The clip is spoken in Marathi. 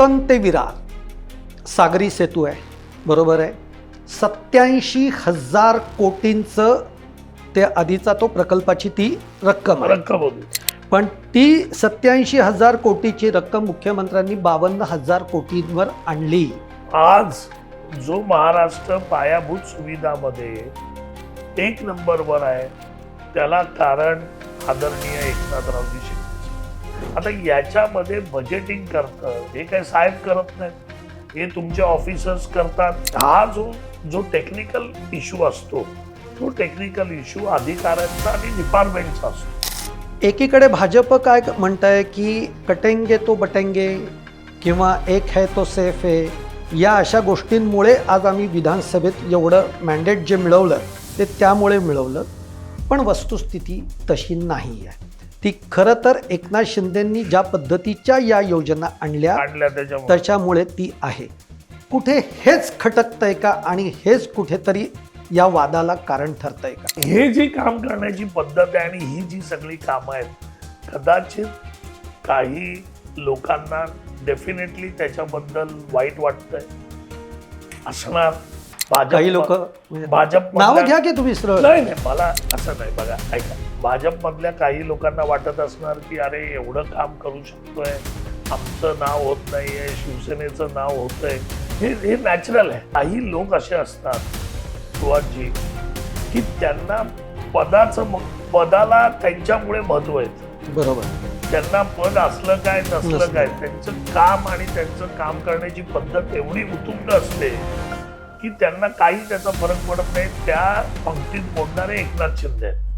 बोस्टन ते विरार. सागरी सेतू आहे. बरोबर आहे? सत्याऐंशी हजार कोटींचं ते आधीचा तो प्रकल्पाची ती रक्कम आहे. रक्कम होती. पण ती सत्याऐंशी हजार कोटीची रक्कम मुख्यमंत्र्यांनी बावन्न हजार कोटींवर आणली. आज जो महाराष्ट्र पायाभूत सुविधामध्ये एक नंबरवर आहे त्याला कारण आदरणीय एकनाथरावजी शिंदे. आता याच्यामध्ये बजेटिंग करतं हे काय साहेब करत नाहीत. हे तुमचे ऑफिसर्स करतात. हा जो जो टेक्निकल इश्यू असतो तो टेक्निकल इश्यू अधिकाऱ्यांचा आणि डिपार्टमेंटचा असतो. एकीकडे भाजप काय म्हणताय की कटेंगे तो बटेंगे किंवा एक है तो सेफ आहे या अशा गोष्टींमुळे आज आम्ही विधानसभेत एवढं मॅन्डेट जे मिळवलं ते त्यामुळे मिळवलं. पण वस्तुस्थिती तशी नाही आहे ती खरं तर एकनाथ शिंदेंनी ज्या पद्धतीच्या या योजना आणल्या आणल्या त्याच्यामुळे. त्याच्यामुळे ती आहे. कुठे हेच खटकतंय का आणि हेच कुठेतरी या वादाला कारण ठरतंय का? हे जे काम करण्याची पद्धत आहे आणि ही जी सगळी कामं आहेत कदाचित काही लोकांना डेफिनेटली त्याच्याबद्दल वाईट वाटतंय असणार. भाजप काही लोक भाजप नावं घ्या की तुम्ही सरळ. नाही नाही मला असं नाही बघा ऐका. भाजपमधल्या काही लोकांना वाटत असणार की अरे एवढं काम करू शकतोय. आमचं नाव होत नाहीये शिवसेनेचं नाव होतंय. हे हे नॅचरल आहे. काही लोक असे असतात सुहासजी की त्यांना पदाचं पदाला त्यांच्यामुळे महत्त्व आहे. बरोबर. त्यांना पद असलं काय नसलं. काय त्यांचं काम आणि त्यांचं काम करण्याची पद्धत एवढी उतुंग असते की त्यांना काही त्याचा फरक पडत नाही त्या पंक्तीत बोलणारे एकनाथ शिंदे आहेत.